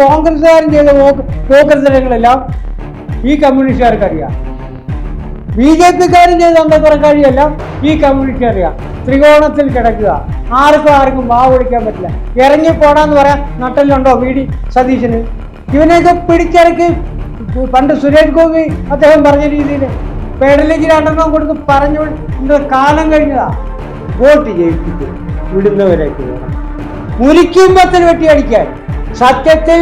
കോൺഗ്രസ്സുകാരൻ ചെയ്ത പോക്കൃതരങ്ങളെല്ലാം ഈ കമ്മ്യൂണിസ്റ്റുകാർക്ക് അറിയാം ബി ജെ പിക്കാരൻ ചെയ്ത അന്തപ്പുറക്കാരിയെല്ലാം ഈ കമ്മ്യൂണിസ്റ്റ് അറിയാം ത്രികോണത്തിൽ കിടക്കുക. ആർക്കും ആർക്കും വാ വിളിക്കാൻ പറ്റില്ല. ഇറങ്ങി പോടാന്ന് പറയാൻ നട്ടലുണ്ടോ വി ഡി സതീശന്? ഇവനെയൊക്കെ പിടിച്ചിറക്കി പണ്ട് സുരേഷ് ഗോപി അദ്ദേഹം പറഞ്ഞ രീതിയിൽ പെടലേക്ക് രണ്ടെണ്ണം കൊടുത്ത് പറഞ്ഞു കാലം കഴിഞ്ഞതാ. വോട്ട് ജയിപ്പിക്കും. വിടുന്നവരേക്ക് വേണം. വെട്ടി അടിക്കാൻ സത്യത്തിൽ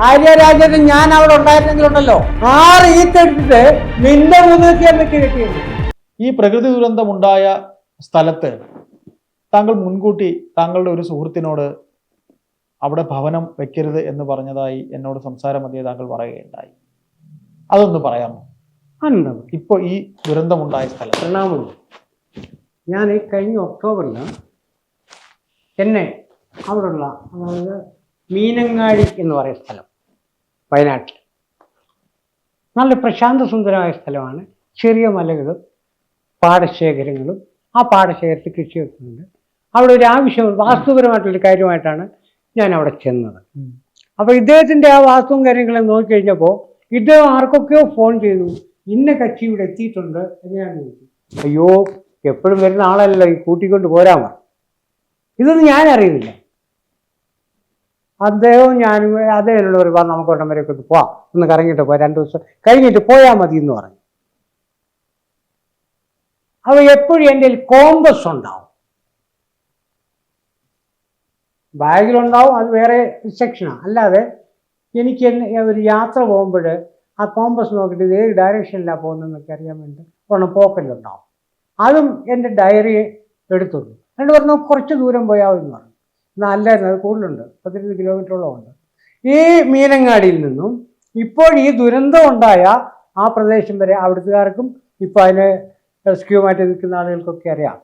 ആര്യരാജന് ഞാൻ അവിടെ ഉണ്ടായിരുന്നെങ്കിലുണ്ടല്ലോ. ആറ് ഈത്തെടുത്തിട്ട് നിന്റെ മുന്നിൽ വെട്ടി കിട്ടിയത് ഈ പ്രകൃതി ദുരന്തമുണ്ടായ സ്ഥലത്ത് താങ്കൾ മുൻകൂട്ടി താങ്കളുടെ ഒരു സുഹൃത്തിനോട് അവിടെ ഭവനം വെക്കരുത് എന്ന് പറഞ്ഞതായി എന്നോട് സംസാരം മതിയെ താങ്കൾ പറയുകയുണ്ടായി. അതൊന്ന് പറയാമോ? അല്ല. ഇപ്പൊ ഈ ദുരന്തമുണ്ടായ സ്ഥലം പ്രണാമം. ഞാൻ ഈ കഴിഞ്ഞ ഒക്ടോബറിൽ എന്നെ അവിടെയുള്ള അതായത് മീനങ്ങാടി എന്ന് പറയുന്ന സ്ഥലം വയനാട്ടിൽ. നല്ല പ്രശാന്ത സുന്ദരമായ സ്ഥലമാണ്. ചെറിയ മലകളും പാടശേഖരങ്ങളും ആ പാടശേഖരത്തിൽ കൃഷി വെക്കുന്നുണ്ട്. അവിടെ ഒരു ആവശ്യം വാസ്തുപരമായിട്ടുള്ളൊരു കാര്യമായിട്ടാണ് ഞാൻ അവിടെ ചെന്നത് അപ്പോൾ ഇദ്ദേഹത്തിന്റെ ആ വാസ്തുവും കാര്യങ്ങളും നോക്കിക്കഴിഞ്ഞപ്പോൾ ഇദ്ദേഹം ആർക്കൊക്കെയോ ഫോൺ ചെയ്തു. ഇന്ന കക്ഷി ഇവിടെ എത്തിയിട്ടുണ്ട് എന്ന് ഞാൻ ചോദിച്ചു. അയ്യോ എപ്പോഴും വരുന്ന ആളല്ലല്ലോ ഈ കൂട്ടിക്കൊണ്ട് പോരാമോ ഇതൊന്നും ഞാൻ അറിയുന്നില്ല. അദ്ദേഹവും ഞാനും അതേ പറയും "വാ, നമുക്ക് ഒരെണ്ണം വരെയൊക്കെ ഒന്ന് പോവാം. ഒന്ന് കറങ്ങിയിട്ട് പോവാം. രണ്ട് ദിവസം കഴിഞ്ഞിട്ട് പോയാൽ മതി എന്ന് പറഞ്ഞു. അവ എപ്പോഴും എന്റെ കോമ്പസ് ഉണ്ടാവും. ബാഗിലുണ്ടാവും അത് വേറെ സെക്ഷനാണ് അല്ലാതെ എനിക്ക് ഒരു യാത്ര പോകുമ്പോൾ ആ കോമ്പസ് നോക്കിയിട്ട് ഏത് ഡയറക്ഷനിലാണ് പോകുന്നതെന്നൊക്കെ അറിയാൻ വേണ്ടി ഒരെണ്ണം പോക്കറ്റിലുണ്ടാവും. അതും എന്റെ ഡയറി എടുത്തുള്ളൂ എന്നിട്ട് പറഞ്ഞു കുറച്ച് ദൂരം പോയാവും എന്ന് പറഞ്ഞു. എന്നാൽ അല്ലായിരുന്നു അത് കൂടുതലുണ്ട്. പത്തിരുപത് കിലോമീറ്ററോളം ഉണ്ട്. ഈ മീനങ്ങാടിയിൽ നിന്നും ഇപ്പോൾ ഈ ദുരന്തം ഉണ്ടായ ആ പ്രദേശം വരെ അവിടുത്തുകാർക്കും ഇപ്പോൾ അതിനെ റെസ്ക്യൂമായിട്ട് നിൽക്കുന്ന ആളുകൾക്കൊക്കെ അറിയാം.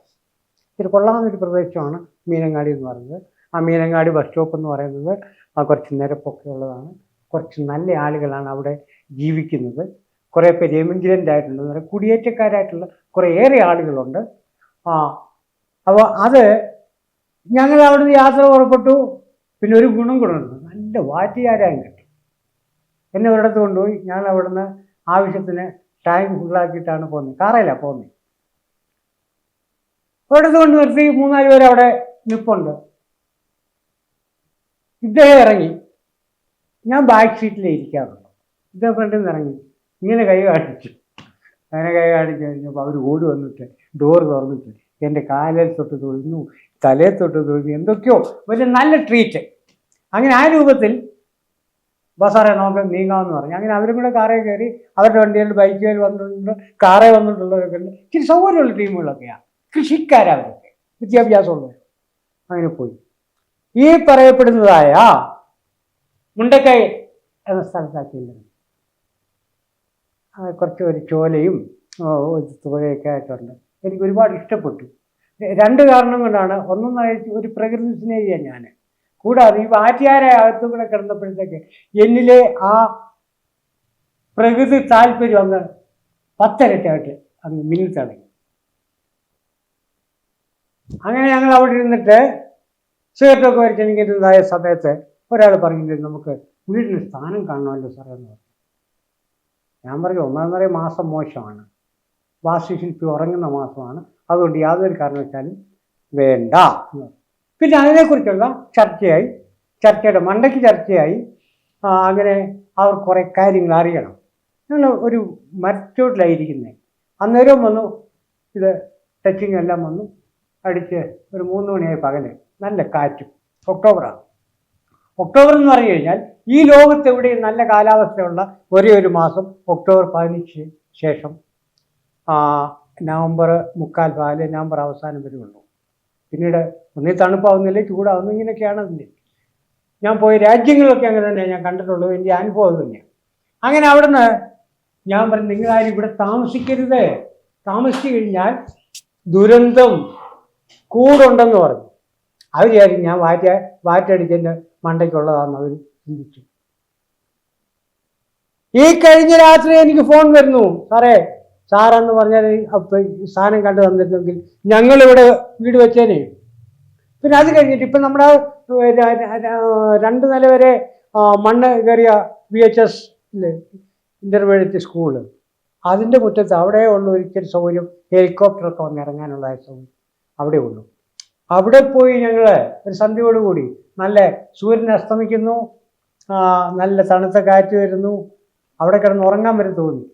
ഇത്തിരി കൊള്ളാവുന്നൊരു പ്രദേശമാണ് മീനങ്ങാടി എന്ന് പറയുന്നത്. ആ മീനങ്ങാടി ബസ് സ്റ്റോപ്പ് എന്ന് പറയുന്നത് ആ കുറച്ച് നിരപ്പൊക്കെ ഉള്ളതാണ്. കുറച്ച് നല്ല ആളുകളാണ് അവിടെ ജീവിക്കുന്നത്. കുറേ പേര് എമിഗ്രന്റ് എന്ന് കുടിയേറ്റക്കാരായിട്ടുള്ള ഏറെ ആളുകളുണ്ട്. ആ അപ്പോൾ അത് ഞങ്ങൾ അവിടുന്ന് യാത്ര പുറപ്പെട്ടു. പിന്നെ ഒരു ഗുണം കൂടുന്നുണ്ട് നല്ല വാറ്റിയാരായും കിട്ടി. എന്നെ ഒരിടത്ത് കൊണ്ടുപോയി. ഞാൻ അവിടുന്ന് ആവശ്യത്തിന് ടാങ്ക് ഫുള്ളാക്കിയിട്ടാണ് പോകുന്നത് കാറയിലാണ് പോകുന്നത് ഒരിടത്ത് കൊണ്ട് നിർത്തി. മൂന്നാൽ പേര് അവിടെ നിൽപ്പുണ്ട് ഇദ്ദേഹം ഇറങ്ങി. ഞാൻ ബാക്ക് സീറ്റിലേ ഇരിക്കാറുള്ളൂ ഇദ്ദേഹം ഫ്രണ്ടിൽ നിന്ന് ഇറങ്ങി. ഇങ്ങനെ കൈ കാണിച്ചു. അങ്ങനെ കൈ കാണിച്ചു കഴിഞ്ഞപ്പോൾ അവർ ഓടി വന്നിട്ട് ഡോർ തുറന്നിട്ട് എന്റെ കാലിൽ തൊട്ട് തൊഴുന്നു. തലയിൽ തൊട്ട് തൊഴുതി എന്തൊക്കെയോ വലിയ നല്ല ട്രീറ്റ് അങ്ങനെ ആ രൂപത്തിൽ ബസാറെ നമുക്ക് നീങ്ങാമെന്ന് പറഞ്ഞു. അങ്ങനെ അവരും കൂടെ കാറേ കയറി അവരുടെ വണ്ടിയിൽ ബൈക്കുകൾ വന്നിട്ടുണ്ട് കാറേ വന്നിട്ടുള്ളവരൊക്കെ ഉണ്ട്. ഇച്ചിരി സൗകര്യമുള്ള ടീമുകളൊക്കെയാണ് കൃഷിക്കാരവരൊക്കെ വിദ്യാഭ്യാസമുള്ളവർ അങ്ങനെ പോയി. ഈ പറയപ്പെടുന്നതായ മുണ്ടക്കൈ എന്ന സ്ഥലത്താക്കിയിട്ടുണ്ട് കുറച്ച് ഒരു ചോലയും തുകയൊക്കെ ആയിട്ടുണ്ട്. എനിക്ക് ഒരുപാട് ഇഷ്ടപ്പെട്ടു. രണ്ട് കാരണം കൊണ്ടാണ്. ഒന്നെന്ന് ഒരു പ്രകൃതി സ്നേഹിയാണ് ഞാൻ കൂടാതെ ഈ വാറ്റിയാരെ അകത്തു കൂടെ കിടന്നപ്പോഴത്തേക്ക് എന്നിലെ ആ പ്രകൃതി താല്പര്യം അങ്ങ് പത്തരട്ടായിട്ട് അങ്ങ് മിന്നി തുടങ്ങി അങ്ങനെ ഞങ്ങൾ അവിടെ ഇരുന്നിട്ട് സിഗരറ്റൊക്കെ വലിച്ചെനിക്കുന്നതായ സമയത്ത് ഒരാൾ പറഞ്ഞിട്ട് നമുക്ക് വീടിന് സ്ഥാനം കാണണമല്ലോ സാറേ എന്ന് പറഞ്ഞു. ഞാൻ പറഞ്ഞു ഒന്നാമതേ മാസം മോശമാണ്. വാസ്തുശില്പി ഉറങ്ങുന്ന മാസമാണ്. അതുകൊണ്ട് യാതൊരു കാരണവശാലും വേണ്ട. പിന്നെ അതിനെക്കുറിച്ചുള്ള ചർച്ചയായി. ചർച്ചയുടെ മണ്ടയ്ക്ക് ചർച്ചയായി. അങ്ങനെ അവർ കുറേ കാര്യങ്ങൾ അറിയണം. ഞങ്ങൾ ഒരു മരച്ചോട്ടിലായിരിക്കുന്നത് അന്നേരം വന്നു. ഇത് ടച്ചിങ് എല്ലാം വന്നു. അടിച്ച് ഒരു മൂന്ന് മണിയായി പകൽ. നല്ല കാറ്റും. ഒക്ടോബറാണ്. ഒക്ടോബർ എന്ന് പറഞ്ഞു കഴിഞ്ഞാൽ ഈ ലോകത്ത് എവിടെയും നല്ല കാലാവസ്ഥയുള്ള ഒരേ ഒരു മാസം ഒക്ടോബർ പതിനഞ്ച് ശേഷം. നവംബർ മുക്കാൽ പാൽ നവംബർ അവസാനം വരെ ഉള്ളൂ. പിന്നീട് ഒന്നേ തണുപ്പാവുന്നില്ല ചൂടാവുന്നു ഇങ്ങനെയൊക്കെയാണ് അതിന്റെ. ഞാൻ പോയ രാജ്യങ്ങളിലൊക്കെ അങ്ങനെ തന്നെ ഞാൻ കണ്ടിട്ടുള്ളൂ എന്റെ അനുഭവം അത് തന്നെയാണ് അങ്ങനെ അവിടുന്ന് ഞാൻ പറഞ്ഞു നിങ്ങളാരും ഇവിടെ താമസിക്കരുത്. താമസിച്ചു കഴിഞ്ഞാൽ ദുരന്തം കൂടുണ്ടെന്ന് പറഞ്ഞു. അവർ വിചാരിക്കും ഞാൻ വാറ്റ വാറ്റടിച്ചതിന്റെ മണ്ടയ്ക്കുള്ളതാണെന്ന് അവർ ചിന്തിച്ചു. ഈ കഴിഞ്ഞ രാത്രി എനിക്ക് ഫോൺ വരുന്നു സാറേ സാറെന്ന് പറഞ്ഞാൽ സാധനം കണ്ടു തന്നിരുന്നെങ്കിൽ ഞങ്ങളിവിടെ വീട് വെച്ചേനെ. പിന്നെ അത് കഴിഞ്ഞിട്ട് ഇപ്പം നമ്മുടെ രണ്ട് നില വരെ മണ്ണ് കയറിയ V H S intermediate school അതിന്റെ മുറ്റത്ത് അവിടെ ഉള്ള ഒരിക്കൽ സൗകര്യം ഹെലികോപ്റ്ററൊക്കെ വന്ന് ഇറങ്ങാനുള്ള സൗകര്യം അവിടെ ഉള്ളൂ. അവിടെ പോയി ഞങ്ങൾ ഒരു സന്ധ്യയോടുകൂടി നല്ല സൂര്യൻ അസ്തമിക്കുന്നു നല്ല തണുത്ത കാറ്റ് വരുന്നു. അവിടെ കിടന്ന് ഉറങ്ങാൻ വരെ തോന്നി.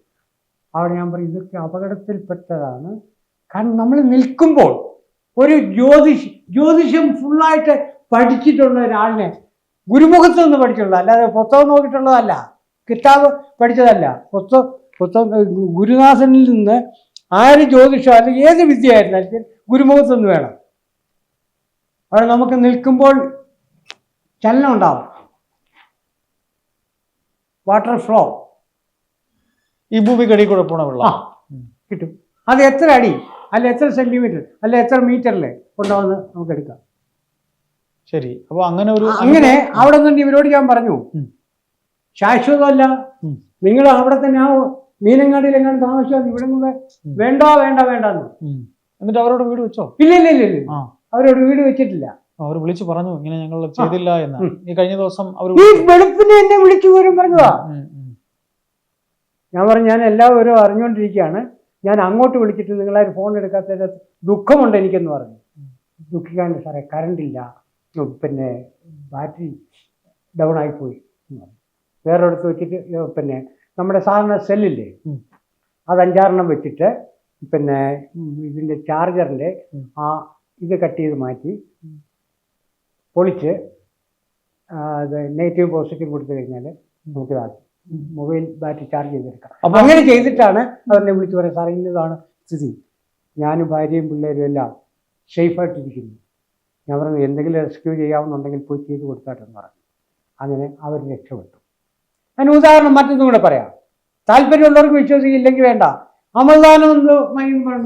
അവിടെ ഞാൻ പറയും ഇതൊക്കെ അപകടത്തിൽപ്പെട്ടതാണ്. കാരണം നമ്മൾ നിൽക്കുമ്പോൾ ഒരു ജ്യോതിഷ് ജ്യോതിഷം ഫുള്ളായിട്ട് പഠിച്ചിട്ടുള്ള ഒരാളിനെ ഗുരുമുഖത്ത് നിന്ന് പഠിച്ചുള്ള അല്ലാതെ പുസ്തകം നോക്കിയിട്ടുള്ളതല്ല കിതാബ് പഠിച്ചതല്ല. പുസ്തകം പുസ്തകം ഗുരുനാഥനിൽ നിന്ന് ആര് ജ്യോതിഷം അല്ലെങ്കിൽ ഏത് വിദ്യയായിരുന്നാലും ശരി, ഗുരുമുഖത്ത് നിന്ന് വേണം. അവിടെ നമുക്ക് നിൽക്കുമ്പോൾ ചലനം ഉണ്ടാവും. വാട്ടർ ഫ്ലോ ഈ ഭൂമിക്കടി കൂടെ പോണ വെള്ളം. ആ. കിട്ടും. അത് എത്ര അടി? അല്ല എത്ര സെന്റിമീറ്റർ അല്ല എത്ര മീറ്ററിലെ ഉണ്ടാവുന്ന നമുക്ക് എടുക്കാം. ശരി. അപ്പൊ അങ്ങനെ ഒരു അങ്ങനെ അവിടെ നിന്ന് ഇവരോട് ഞാൻ പറഞ്ഞു. ശാശ്വതമല്ല. നിങ്ങൾ അവിടെ തന്നെ ആ മീനങ്ങാടിയിൽ എങ്ങനെ താമസിച്ചാൽ ഇവിടെ നിന്ന് വേണ്ട വേണ്ട വേണ്ട. എന്നിട്ട് അവരോട് വീട് വെച്ചോ? ഇല്ല ഇല്ല ഇല്ല ഇല്ല. അവരോട് വീട് വെച്ചിട്ടില്ല. അവർ വിളിച്ചു പറഞ്ഞു ഇങ്ങനെ ഞങ്ങൾ ചെയ്തില്ല എന്ന്. ഈ കഴിഞ്ഞ ദിവസം അവർ വെളുപ്പിനെ എന്നെ വിളിച്ചു പോലും പറഞ്ഞതാ. ഞാൻ പറഞ്ഞു ഞാൻ എല്ലാവരും അറിഞ്ഞുകൊണ്ടിരിക്കുകയാണ്. ഞാൻ അങ്ങോട്ട് വിളിച്ചിട്ട് നിങ്ങളാരും ഫോൺ എടുക്കാത്ത ദുഃഖമുണ്ട് എനിക്കെന്ന് പറഞ്ഞു. ദുഃഖിക്കാണ്ട് സാറേ കറണ്ട് ഇല്ല. പിന്നെ ബാറ്ററി ഡൗൺ ആയിപ്പോയി. വേറൊരിടത്ത് വെച്ചിട്ട് പിന്നെ നമ്മുടെ സാധാരണ സെല്ലില്ലേ അത് അഞ്ചാറെണ്ണം വെച്ചിട്ട് പിന്നെ ഇതിന്റെ ചാർജറിന്റെ ആ ഇത് കട്ട് ചെയ്ത് മാറ്റി പൊളിച്ച് അത് നെഗറ്റീവ് പോസിറ്റീവ് കൊടുത്തു കഴിഞ്ഞാൽ നമുക്ക് ഇതാക്കി മൊബൈൽ ബാറ്ററി ചാർജ് ചെയ്തെടുക്കാം അപ്പൊ അങ്ങനെ ചെയ്തിട്ടാണ് അവരെന്നെ വിളിച്ചു പറയാം സാറേ ഇന്നതാണ് സ്ഥിതി. ഞാനും ഭാര്യയും പിള്ളേരും എല്ലാം സേഫായിട്ടിരിക്കുന്നു. ഞാൻ പറഞ്ഞു എന്തെങ്കിലും റെസ്ക്യൂ ചെയ്യാവുന്നുണ്ടെങ്കിൽ പോയി ചെയ്ത് കൊടുത്താട്ടെന്ന് പറഞ്ഞു. അങ്ങനെ അവർ രക്ഷപ്പെട്ടു. അതിന് ഉദാഹരണം മറ്റൊന്നും കൂടെ പറയാം. താല്പര്യമുള്ളവർക്ക് വിശ്വസിക്കില്ലെങ്കിൽ വേണ്ട. അമൽദാനം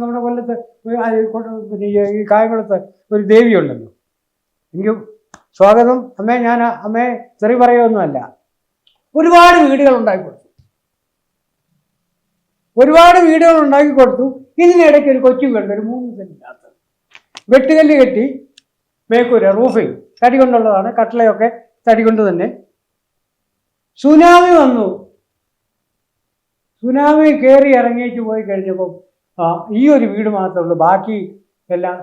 നമ്മുടെ കൊല്ലത്ത് പിന്നെ ഈ- കായംകുളത്ത് ഒരു ദേവിയുണ്ടല്ലോ. എനിക്ക് സ്വാഗതം. അമ്മേ ഞാൻ അമ്മേ ചെറിയ പറയുമൊന്നുമല്ല ഒരുപാട് വീടുകൾ ഉണ്ടാക്കി കൊടുത്തു. ഒരുപാട് വീടുകൾ ഉണ്ടാക്കി കൊടുത്തു. ഇതിനിടയ്ക്ക് ഒരു കൊച്ചു വീടുണ്ട് ഒരു മൂന്ന് സെന്റിനകത്ത് വെട്ടുകല്ല് കെട്ടി മേക്കൂര റൂഫിങ് തടി കൊണ്ടുള്ളതാണ് കട്ടളയൊക്കെ തടി കൊണ്ട് തന്നെ. സുനാമി വന്നു. സുനാമി കയറി ഇറങ്ങിയിട്ട് പോയി കഴിഞ്ഞപ്പോൾ ഈ ഒരു വീട് മാത്രമേ ഉള്ളൂ. ബാക്കി എല്ലാം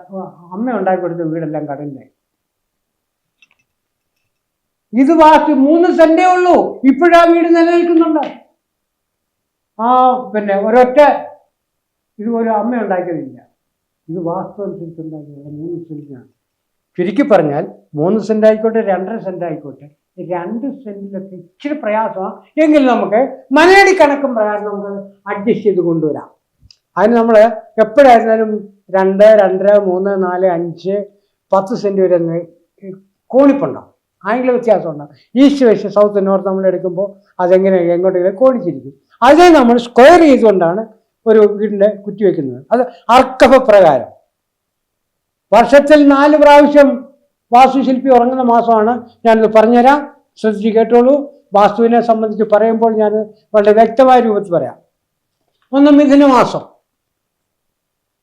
അമ്മ ഉണ്ടാക്കി കൊടുത്ത വീടെല്ലാം കടലിലായി. ഇത് ബാക്കി മൂന്ന് സെന്റേ ഉള്ളൂ. ഇപ്പോഴാ വീട് നിലനിൽക്കുന്നുണ്ട്. ആ പിന്നെ ഒരൊറ്റ ഇത് ഒരു അമ്മ ഉണ്ടാക്കിയതില്ല. ഇത് വാസ്തവനുസരിച്ച് ഉണ്ടാക്കിയത് മൂന്ന് സെന്റിനാണ്. ചുരുക്കി പറഞ്ഞാൽ മൂന്ന് സെന്റ് ആയിക്കോട്ടെ രണ്ടര സെന്റ് ആയിക്കോട്ടെ രണ്ട് സെന്റിലൊക്കെ ഇച്ചിരി പ്രയാസമാണ്. എങ്കിൽ നമുക്ക് മലയാളി കണക്കും പ്രകാരം നമുക്ക് അഡ്ജസ്റ്റ് ചെയ്ത് കൊണ്ടുവരാം. അതിന് നമ്മൾ എപ്പോഴായിരുന്നാലും രണ്ട് രണ്ടര മൂന്ന് നാല് അഞ്ച് പത്ത് സെന്റ് വരെ കോണിപ്പുണ്ടാവും. ആംഗിൾ വ്യത്യാസം ഉണ്ടാവും ഈസ്റ്റ് വെസ്റ്റ് സൗത്ത് നോർത്ത് നമ്മൾ എടുക്കുമ്പോൾ അതെങ്ങനെ എങ്ങോട്ടെങ്കിലും കോണിച്ചിരിക്കും അതേ നമ്മൾ സ്ക്വയർ ചെയ്തുകൊണ്ടാണ് ഒരു വീടിന്റെ കുറ്റിവെക്കുന്നത് അത് അർക്കഭ പ്രകാരം വർഷത്തിൽ നാല് പ്രാവശ്യം വാസ്തുശില്പി ഉറങ്ങുന്ന മാസമാണ് ഞാനിത് പറഞ്ഞുതരാം. ശ്രദ്ധിച്ച് കേട്ടോളൂ. വാസ്തുവിനെ സംബന്ധിച്ച് പറയുമ്പോൾ ഞാൻ വളരെ വ്യക്തമായ രൂപത്തിൽ പറയാം. ഒന്ന് മിഥുന മാസം.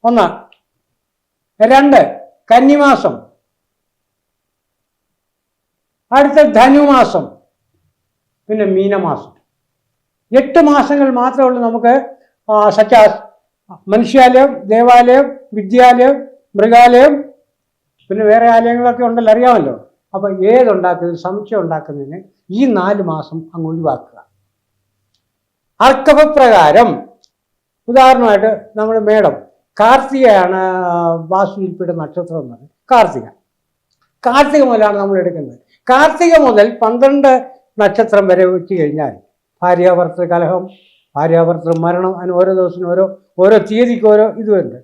ഒന്ന്. രണ്ട്. കന്നിമാസം അടുത്ത ധനുമാസം പിന്നെ മീനമാസം. എട്ട് മാസങ്ങൾ മാത്രമേ ഉള്ളൂ നമുക്ക് സച്ചാ മനുഷ്യാലയം ദേവാലയം വിദ്യാലയം മൃഗാലയം പിന്നെ വേറെ ആലയങ്ങളൊക്കെ ഉണ്ടല്ലോ അറിയാമല്ലോ. അപ്പം ഏതുണ്ടാക്കുന്നത് സംശയം ഉണ്ടാക്കുന്നതിന് ഈ നാല് മാസം അങ്ങ് ഒഴിവാക്കുക. അർക്കവപ്രകാരം ഉദാഹരണമായിട്ട് നമ്മൾ മേഡം കാർത്തികയാണ് വാസുവിൽപ്പിയുടെ നക്ഷത്രം എന്ന് കാർത്തിക. കാർത്തിക മുതലാണ് നമ്മൾ എടുക്കുന്നത്. കാർത്തിക മുതൽ പന്ത്രണ്ട് നക്ഷത്രം വരെ വെച്ച് കഴിഞ്ഞാൽ ഭാര്യാഭർത്തൃ കലഹം ഭാര്യാഭർത്തൃ മരണം അതിന് ഓരോ ദിവസം ഓരോ ഓരോ തീയതിക്ക് ഓരോ ഇതുണ്ട്.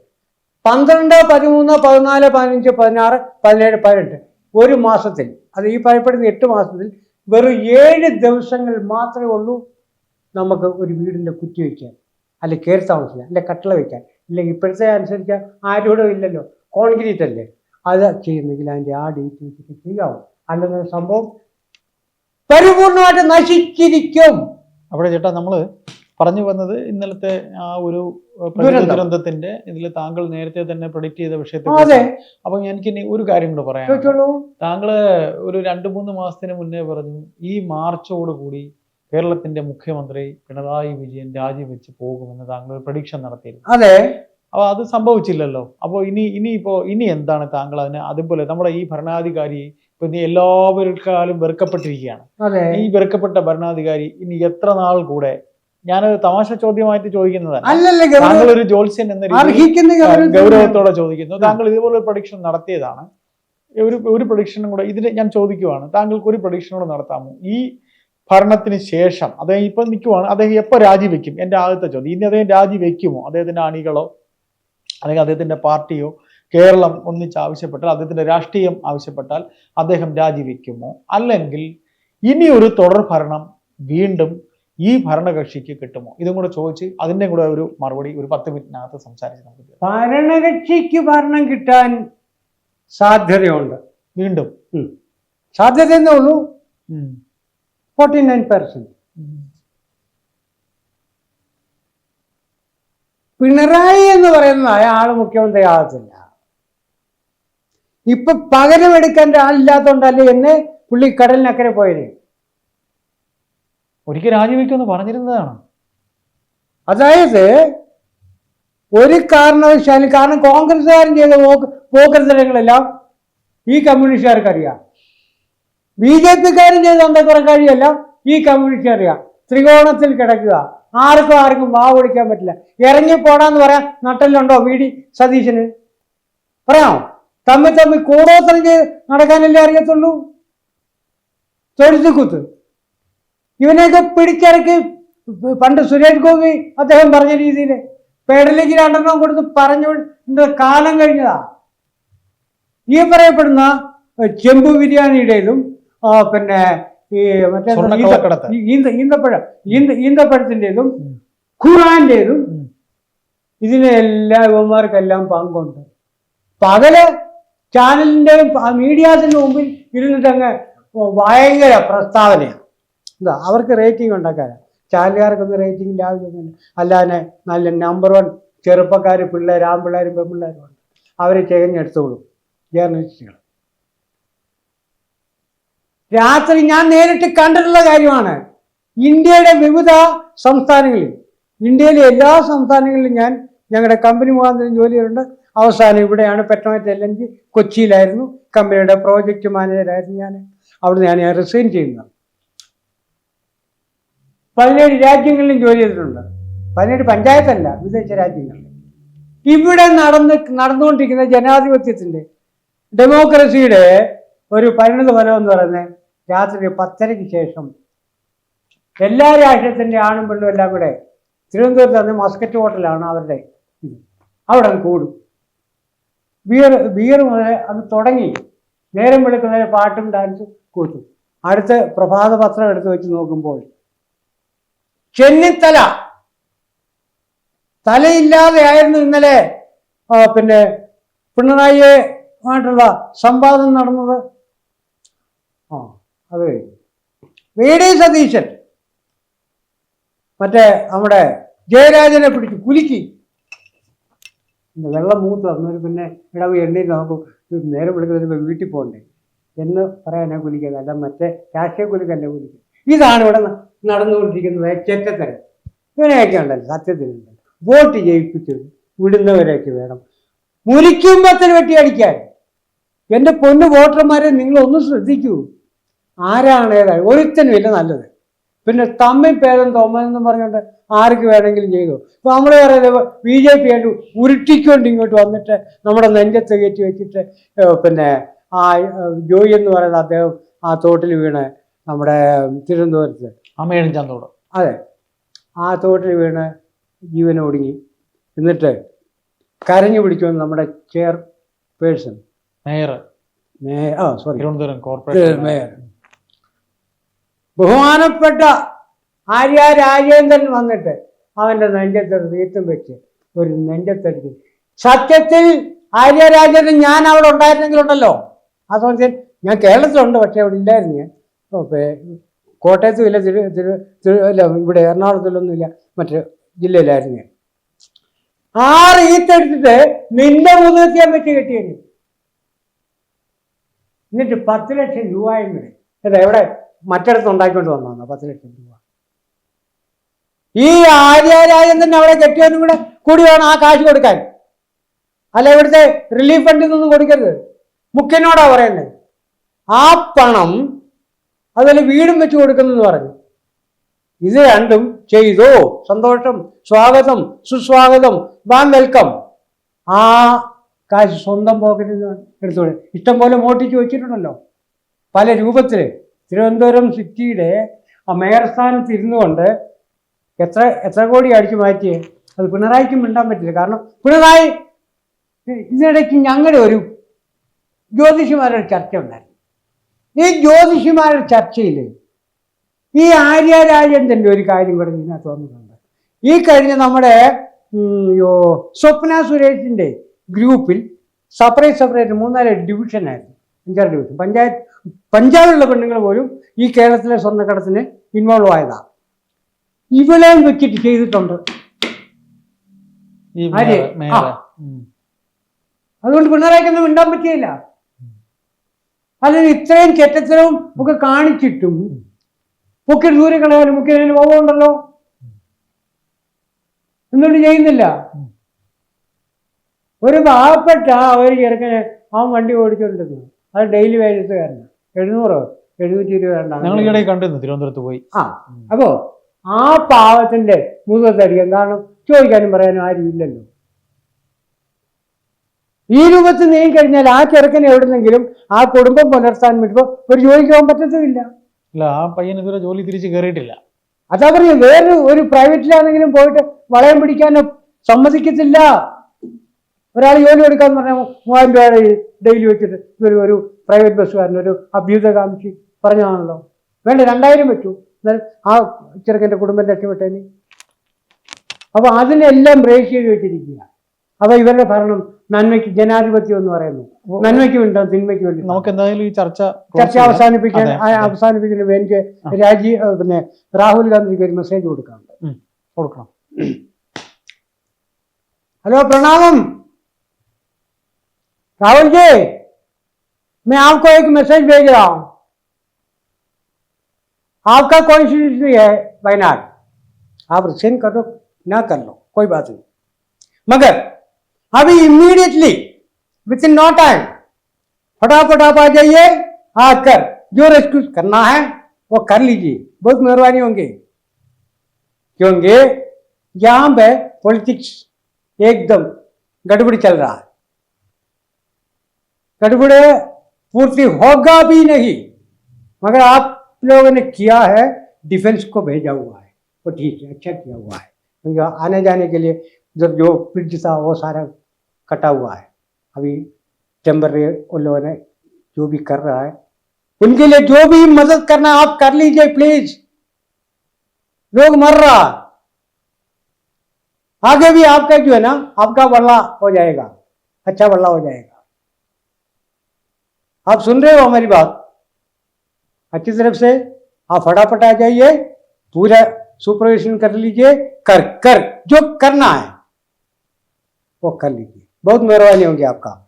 പന്ത്രണ്ട് പതിമൂന്ന് പതിനാല് പതിനഞ്ച് പതിനാറ് പതിനേഴ് പതിനെട്ട്. ഒരു മാസത്തിൽ അത് ഈ പറയപ്പെടുന്ന എട്ട് മാസത്തിൽ വെറും ഏഴ് ദിവസങ്ങൾ മാത്രമേ ഉള്ളൂ നമുക്ക് ഒരു വീടിന്റെ കുറ്റി വയ്ക്കാൻ അല്ലെ കയറി താമസിക്കാൻ അല്ലെ കട്ടള വയ്ക്കാൻ ഇല്ലെങ്കിൽ ഇപ്പോഴത്തെ അനുസരിച്ച് ആരോടും ഇല്ലല്ലോ കോൺക്രീറ്റ് അല്ലേ അത് ചെയ്യുന്നെങ്കിൽ അതിന്റെ ആ ഡേറ്റ് വെച്ചിട്ട് ചെയ്യാവും. അല്ലെങ്കിൽ സംഭവം പരിപൂർണമായിട്ട് നശിച്ചിരിക്കും. അവിടെ ചേട്ടാ നമ്മൾ പറഞ്ഞു വന്നത് ഇന്നലത്തെ ആ ഒരു ദുരന്തത്തിന്റെ ഇതിൽ താങ്കൾ നേരത്തെ തന്നെ പ്രൊഡിക്ട് ചെയ്ത വിഷയത്തെ അപ്പൊ എനിക്ക് ഇനി ഒരു കാര്യം കൂടെ പറയാം താങ്കൾ ഒരു രണ്ടു മൂന്ന് മാസത്തിന് മുന്നേ പറഞ്ഞു ഈ മാർച്ചോട് കൂടി കേരളത്തിന്റെ മുഖ്യമന്ത്രി പിണറായി വിജയൻ രാജിവെച്ച് പോകുമെന്ന് താങ്കൾ ഒരു പ്രഡിക്ഷൻ നടത്തിയിരുന്നു. അതെ. അപ്പൊ അത് സംഭവിച്ചില്ലല്ലോ. അപ്പോൾ ഇനി ഇനി ഇപ്പോ ഇനി എന്താണ് താങ്കൾ അതിന് അതുപോലെ നമ്മുടെ ഈ ഭരണാധികാരി ഇപ്പൊ ഇനി എല്ലാവർക്കാലും വെറുക്കപ്പെട്ടിരിക്കുകയാണ്. ഈ വെറുക്കപ്പെട്ട ഭരണാധികാരി ഇനി എത്ര നാൾ കൂടെ? ഞാൻ തമാശ ചോദ്യമായിട്ട് ചോദിക്കുന്നതല്ല. താങ്കൾ ഒരു ജോത്സ്യൻ എന്ന രീതിയിൽ ഗൗരവത്തോടെ ചോദിക്കുന്നു. താങ്കൾ ഇതുപോലെ ഒരു പ്രൊഡിക്ഷൻ നടത്തിയതാണ്. ഒരു ഒരു പ്രൊഡിക്ഷനും കൂടെ ഇതിന് ഞാൻ ചോദിക്കുവാണ്. താങ്കൾക്ക് ഒരു പ്രൊഡിക്ഷൻ കൂടെ നടത്താമോ? ഈ ഭരണത്തിന് ശേഷം അദ്ദേഹം ഇപ്പൊ നിൽക്കുവാണ് അദ്ദേഹം എപ്പോ രാജിവെക്കും? എന്റെ ആദ്യത്തെ ചോദ്യം. ഇനി അദ്ദേഹം രാജിവെക്കുമോ? അദ്ദേഹത്തിന്റെ അണികളോ? അല്ലെങ്കിൽ അദ്ദേഹത്തിന്റെ പാർട്ടിയോ? കേരളം ഒന്നിച്ച് ആവശ്യപ്പെട്ടാൽ അദ്ദേഹത്തിന്റെ രാഷ്ട്രീയം ആവശ്യപ്പെട്ടാൽ അദ്ദേഹം രാജിവെക്കുമോ? അല്ലെങ്കിൽ ഇനി ഒരു തുടർ ഭരണം വീണ്ടും ഈ ഭരണകക്ഷിക്ക് കിട്ടുമോ? ഇതും കൂടെ ചോദിച്ച് അതിന്റെ കൂടെ ഒരു മറുപടി ഒരു പത്ത് മിനിറ്റിനകത്ത് സംസാരിച്ച് നമുക്ക്. ഭരണകക്ഷിക്ക് ഭരണം കിട്ടാൻ സാധ്യതയുണ്ട്. വീണ്ടും. സാധ്യത എന്നേ ഉള്ളൂ. Forty nine percent. പിണറായി എന്ന് പറയുന്ന അയാൾ മുഖ്യമന്ത്രി ആകത്തില്ല ഇപ്പൊ പകരമെടുക്കാൻ ആളില്ലാത്തോണ്ടല്ലേ എന്നെ പുള്ളി കടലിനക്കരെ പോയത്? ഒരിക്കൽ രാജിവെക്കുമെന്ന് പറഞ്ഞിരുന്നതാണ്. അതായത് ഒരു കാരണവശാലും കാരണം കോൺഗ്രസ്സുകാരൻ ചെയ്ത പോക്ക് പോക്കൃതരങ്ങളെല്ലാം ഈ കമ്മ്യൂണിസ്റ്റുകാർക്ക് അറിയാം ബി ജെ പിക്കാരൻ ചെയ്ത അന്തക്കുറക്കാഴിയെല്ലാം ഈ കമ്മ്യൂണിസ്റ്റ് അറിയാം ത്രികോണത്തിൽ കിടക്കുക. ആർക്കും ആർക്കും വാവ് പിടിക്കാൻ പറ്റില്ല. ഇറങ്ങി പോടാന്ന് പറയാൻ നട്ടലുണ്ടോ വി ഡി സതീശന്? പറയാമോ? തമ്മിൽ തമ്മിൽ കൂടോത്രം ചെയ്ത് നടക്കാനല്ലേ അറിയത്തുള്ളൂ? തൊഴുത്ത് കുത്ത് ഇവനെയൊക്കെ പിടിച്ചിറക്കി പണ്ട് സുരേഷ് ഗോപി അദ്ദേഹം പറഞ്ഞ രീതിയിൽ പേടലേക്ക് രണ്ടെണ്ണം കൊടുത്ത് പറഞ്ഞു കാലം കഴിഞ്ഞതാ. ഈ പറയപ്പെടുന്ന ചെമ്പ് ബിരിയാണിയുടേതും പിന്നെ ഈ മറ്റേ ഈന്ത ഈന്തപ്പഴം ഈന്ത ഈന്തപ്പഴത്തിന്റെതും ഖുറാന്റെതും ഇതിനെല്ലാം യുവന്മാർക്കെല്ലാം പങ്കുണ്ട്. പകൽ ചാനലിന്റെയും മീഡിയാസിന്റെ മുമ്പിൽ ഇരുന്നിട്ട് അങ്ങ് ഭയങ്കര പ്രസ്താവനയാണ് എന്താ അവർക്ക് റേറ്റിംഗ് ഉണ്ടാക്കാനാണ് ചാനലുകാർക്കൊന്നും റേറ്റിംഗിന്റെ ആവശ്യമൊന്നുമില്ല അല്ലാതെ നല്ല നമ്പർ വൺ ചെറുപ്പക്കാർ പിള്ളേർ ആൺപിള്ളേരും പെൺപിള്ളേരും ഉണ്ട്. അവരെ തികഞ്ഞെടുത്തോളും ജേർണലിസ്റ്റുകൾ. രാത്രി ഞാൻ നേരിട്ട് കണ്ടിട്ടുള്ള കാര്യമാണ്. ഇന്ത്യയുടെ വിവിധ സംസ്ഥാനങ്ങളിൽ ഇന്ത്യയിലെ എല്ലാ സംസ്ഥാനങ്ങളിലും ഞാൻ ഞങ്ങളുടെ കമ്പനി മുഖാന്തരം ജോലി ചെയ്തിട്ടുണ്ട്. അവസാനം ഇവിടെയാണ് എൽ കൊച്ചിയിലായിരുന്നു. കമ്പനിയുടെ പ്രോജക്റ്റ് മാനേജറായിരുന്നു ഞാൻ അവിടുന്ന് ഞാൻ റിസൈൻ ചെയ്യുന്നത്. പതിനേഴ് രാജ്യങ്ങളിലും ജോലി ചെയ്തിട്ടുണ്ട്. പതിനേഴ് പഞ്ചായത്തല്ല വിദേശ രാജ്യങ്ങളിൽ. ഇവിടെ നടന്ന് നടന്നുകൊണ്ടിരിക്കുന്ന ജനാധിപത്യത്തിന്റെ ഡെമോക്രസിയുടെ ഒരു പരിണിത ഫലം എന്ന് പറയുന്നത് രാത്രി പത്തരയ്ക്ക് ശേഷം എല്ലാ രാഷ്ട്രത്തിന്റെ ആണും പെണ്ണും എല്ലാം കൂടെ തിരുവനന്തപുരത്ത് അന്ന് മസ്കറ്റ് ഹോട്ടലാണ് അവരുടെ അവിടെ കൂടും. ബിയർ ബിയർ മുതൽ അത് തുടങ്ങി. നേരം വെളുക്കുന്നതിന് പാട്ടും ഡാൻസും കൂത്തും. അടുത്ത് പ്രഭാത പത്രം എടുത്തു വെച്ച് നോക്കുമ്പോൾ ചെന്നിത്തല. തലയില്ലാതെയായിരുന്നു ഇന്നലെ പിന്നെ പിന്നെ പിണറായിയുമായിട്ടുള്ള സംവാദം നടന്നത്. ആ അത് വി. ഡി. സതീശൻ. മറ്റേ നമ്മുടെ ജയരാജനെ പിടിച്ച് കുലുക്കി. വെള്ളം മൂത്ത് തന്നൊരു പിന്നെ ഇടവ് എണ്ണയിൽ നമുക്ക് നേരെ വിളിക്കുന്നതിന് വീട്ടിൽ പോകണ്ടേ? എന്ന് പറയാനാ കുലിക്കുന്നത് അല്ല മറ്റേ രാഷ്ട്രീയ കുലിക്കല്ല കുലിക്കുക ഇതാണ് ഇവിടെ നടന്നുകൊണ്ടിരിക്കുന്നത് ചെറ്റത്തരം ഇവരെയൊക്കെ ഉണ്ടല്ലോ സത്യത്തിലുണ്ട് വോട്ട് ജയിപ്പിച്ച് വിടുന്നവരെയൊക്കെ വേണം. മുരിക്കുമ്പത്തിന് വെട്ടി അടിക്കാൻ. എന്റെ പൊന്നു വോട്ടർമാരെ നിങ്ങൾ ഒന്ന് ശ്രദ്ധിക്കൂ. ആരാണേതായി ഒരുത്തനും ഇല്ല നല്ലത്. പിന്നെ തമ്മിൽ ഭേദം എന്ന് പറഞ്ഞുകൊണ്ട് ആർക്ക് വേണമെങ്കിലും ചെയ്തു. ഇപ്പൊ നമ്മൾ പറയുന്നത് ബി ജെ പി ആയിട്ട് ഉരുട്ടിക്കൊണ്ട് ഇങ്ങോട്ട് വന്നിട്ട് നമ്മുടെ നെഞ്ചത്ത് കയറ്റി വെച്ചിട്ട് പിന്നെ ആ ജോയി എന്ന് പറയുന്ന അദ്ദേഹം ആ തോട്ടിൽ വീണ് നമ്മുടെ തിരുവനന്തപുരത്ത്. അമ്മയോട് തോട് അതെ. ആ തോട്ടിൽ വീണ് ജീവൻ ഒടുങ്ങി. എന്നിട്ട് കരഞ്ഞു പിടിക്കുമെന്ന് നമ്മുടെ ചെയർ പേഴ്സൺ മേയർ. മേയർ. ആ സോറി തിരുവനന്തപുരം കോർപ്പറേഷൻ മേയർ. ബഹുമാനപ്പെട്ട ആര്യ രാജേന്ദ്രൻ വന്നിട്ട് അവന്റെ നെഞ്ചത്തൊരു വീട്ടും വെച്ച് ഒരു നെഞ്ചത്തടിച്ച് സത്യത്തിൽ ആര്യ രാജേന്ദ്രൻ ഞാൻ അവിടെ ഉണ്ടായിരുന്നെങ്കിലുണ്ടല്ലോ. ആ സമയത്ത് ഞാൻ കേരളത്തിലുണ്ട് പക്ഷെ അവിടെ ഇല്ലായിരുന്നു ഞാൻ. കോട്ടയത്തും ഇല്ല തിരു തിരു തിരു അല്ല ഇവിടെ എറണാകുളത്തിലൊന്നും ഇല്ല മറ്റു ജില്ലയിലായിരുന്നു ഞാൻ. ആറ് ഈത്തെടുത്തിട്ട് നിന്റെ മുതലെത്തിയാൻ വെച്ച് കെട്ടിയത് എന്നിട്ട് പത്ത് ലക്ഷം രൂപയും കൂടെ എവിടെ? മറ്റിടത്ത് ഉണ്ടാക്കിക്കൊണ്ട് വന്നതാണ് പത്ത് ലക്ഷം രൂപ. ഈ ആര്യരാജൻ തന്നെ അവിടെ കെട്ടിയവനും കൂടെ കൂടി വേണം ആ കാശ് കൊടുക്കാൻ. അല്ല ഇവിടുത്തെ റിലീഫ് ഫണ്ടിൽ നിന്നും കൊടുക്കരുത്. മുഖ്യനോടാ പറയുന്നത് ആ പണം അതുപോലെ വീടും വെച്ച് കൊടുക്കുന്നെന്ന് പറഞ്ഞു. ഇത് രണ്ടും ചെയ്തു? സന്തോഷം സ്വാഗതം സുസ്വാഗതം വാൻ വെൽക്കം. ആ കാശ് സ്വന്തം പോക്കറ്റിൽ നിന്ന് എടുത്തോളൂ. ഇഷ്ടം പോലെ മോട്ടിച്ച് വെച്ചിട്ടുണ്ടല്ലോ. പല രൂപത്തിൽ തിരുവനന്തപുരം സിറ്റിയുടെ ആ മേയർ സ്ഥാനത്ത് ഇരുന്നു കൊണ്ട് എത്ര എത്ര കോടി അടിച്ചു മാറ്റിയേ അത് പിണറായിക്കും മിണ്ടാൻ പറ്റില്ല. കാരണം പിണറായി ഇതിനിടയ്ക്ക് ഞങ്ങളുടെ ഒരു ജ്യോതിഷിമാരുടെ ചർച്ച ഉണ്ടായിരുന്നു. ഈ ജ്യോതിഷിമാരുടെ ചർച്ചയിൽ ഈ ആര്യ ഒരു കാര്യം കൂടെ ഇതിനകത്ത് വന്നിട്ടുണ്ട്. ഈ കഴിഞ്ഞ നമ്മുടെ സ്വപ്ന സുരേഷിന്റെ ഗ്രൂപ്പിൽ സെപ്പറേറ്റ് സെപ്പറേറ്റ് മൂന്നാൽ ഡിവിഷനായിരുന്നു അഞ്ചാറ് ഡിവിഷൻ പഞ്ചായത്ത് പഞ്ചാബിലുള്ള പെണ്ണുങ്ങൾ പോലും ഈ കേരളത്തിലെ സ്വർണക്കടത്തിന് ഇൻവോൾവ് ആയതാണ് ഇവളെയും വെച്ചിട്ട് ചെയ്തിട്ടുണ്ട്. അതുകൊണ്ട് പിണറായിക്കൊന്നും ഉണ്ടാൻ പറ്റിയില്ല. അതിന് ഇത്രയും ചെറ്റത്തരവും ഒക്കെ കാണിച്ചിട്ടും ഒക്കെ ദൂരെ കളയാലും ഒക്കെ അതിന് പോകുന്നുണ്ടല്ലോ എന്നിട്ട് ചെയ്യുന്നില്ല. ഒരു പാവപ്പെട്ട ഒരു ചെറുക്കനെ ആ വണ്ടി ഓടിച്ചോണ്ടിരുന്നു. അത് ഡെയിലി വേജസുകാരന് എഴുന്നൂറോ എഴുന്നൂറ്റി ഇരുപത് ഞങ്ങൾ ഈയിടെ കണ്ടിരുന്നു തിരുവനന്തപുരത്ത് പോയി. ആ അപ്പോ ആ പാവത്തിന്റെ മുഖത്തടിക്കാൻ കാരണം ചോദിക്കാനും പറയാനും ആരും ഇല്ലല്ലോ. ഈ രൂപത്തിൽ നീ കഴിഞ്ഞാൽ ആ ചെറുക്കനെ എവിടുന്നെങ്കിലും ആ കുടുംബം പുലർത്താൻ വേണ്ടി ഒരു ജോലിക്ക് പോകാൻ പറ്റത്തുമില്ല ഇല്ല ആ പയ്യൻ ഇതുവരെ ജോലി തിരിച്ച് കയറിയിട്ടില്ല. അതാ പറയും വേറെ ഒരു പ്രൈവറ്റിലാണെങ്കിലും പോയിട്ട് വളയം പിടിക്കാനോ സമ്മതിക്കത്തില്ല. ഒരാൾ ജോലി എടുക്കാന്ന് പറഞ്ഞാൽ മൂവായിരം രൂപ ഡെയിലി വെച്ചിട്ട് ഒരു ഒരു പ്രൈവറ്റ് ബസ്സുകാരനൊരു അഭ്യുതകാംക്ഷി പറഞ്ഞതാണല്ലോ. വേണ്ട രണ്ടായിരം പറ്റൂ ആ ചെറുക്കന്റെ കുടുംബം രക്ഷപ്പെട്ടേന്. അപ്പോൾ അതിനെല്ലാം ബ്രേക്ക് ചെയ്ത് വെച്ചിരിക്കുക. അപ്പോൾ ഇവരുടെ ഭരണം നന്മയ്ക്ക് ജനാധിപത്യം എന്ന് പറയുന്നു. നന്മയ്ക്ക് വേണ്ട തിന്മയ്ക്ക് വേണ്ടി. നമുക്ക് എന്തായാലും ഈ ചർച്ച ചർച്ച അവസാനിപ്പിക്കാൻ അവസാനിപ്പിക്കുന്ന എനിക്ക് രാജി പിന്നെ രാഹുൽ ഗാന്ധിക്ക് ഒരു മെസ്സേജ് കൊടുക്കാറുണ്ട് കൊടുക്കണം. ഹലോ പ്രണാമം. രാഹുൽജി. मैं आपको एक मैसेज भेज रहा हूँ। आपका कॉन्स्टिट्यूशन है वायनाड आप रिसेंड कर लो ना कर लो, कोई बात नहीं। मगर, अभी immediately within no time फटाफट आप आ जाइए, आकर जो रेस्क्यू करना है, वो कर लीजिए। बहुत मेहरबानी होंगी। क्योंकि यहाँ पे पॉलिटिक्स एकदम गड़बड़ी चल रहा है। गड़बड़ पूर्ति होगा भी नहीं। मगर आप लोगों ने किया है डिफेंस को भेजा हुआ है। वो ठीक है अच्छा किया हुआ है। क्योंकि आने जाने के लिए जो जो ब्रिज था, वो सारा कटा हुआ है। अभी टेम्पररी उन लोगों ने जो भी कर रहा है, उनके लिए जो भी मदद करना आप कर लीजिए प्लीज़ लोग मर रहा आगे भी आपका जो है ना, आपका बल्ला हो जाएगा। अच्छा बल्ला हो जाएगा। आप सुन रहे हो हमारी बात? अच्छी तरफ़ से आप फटाफट आ जाइए, पूरा सुपरविजन कर लीजिए, कर कर, जो करना है, वो कर लीजिए। बहुत मेहरबानी होगी आपका।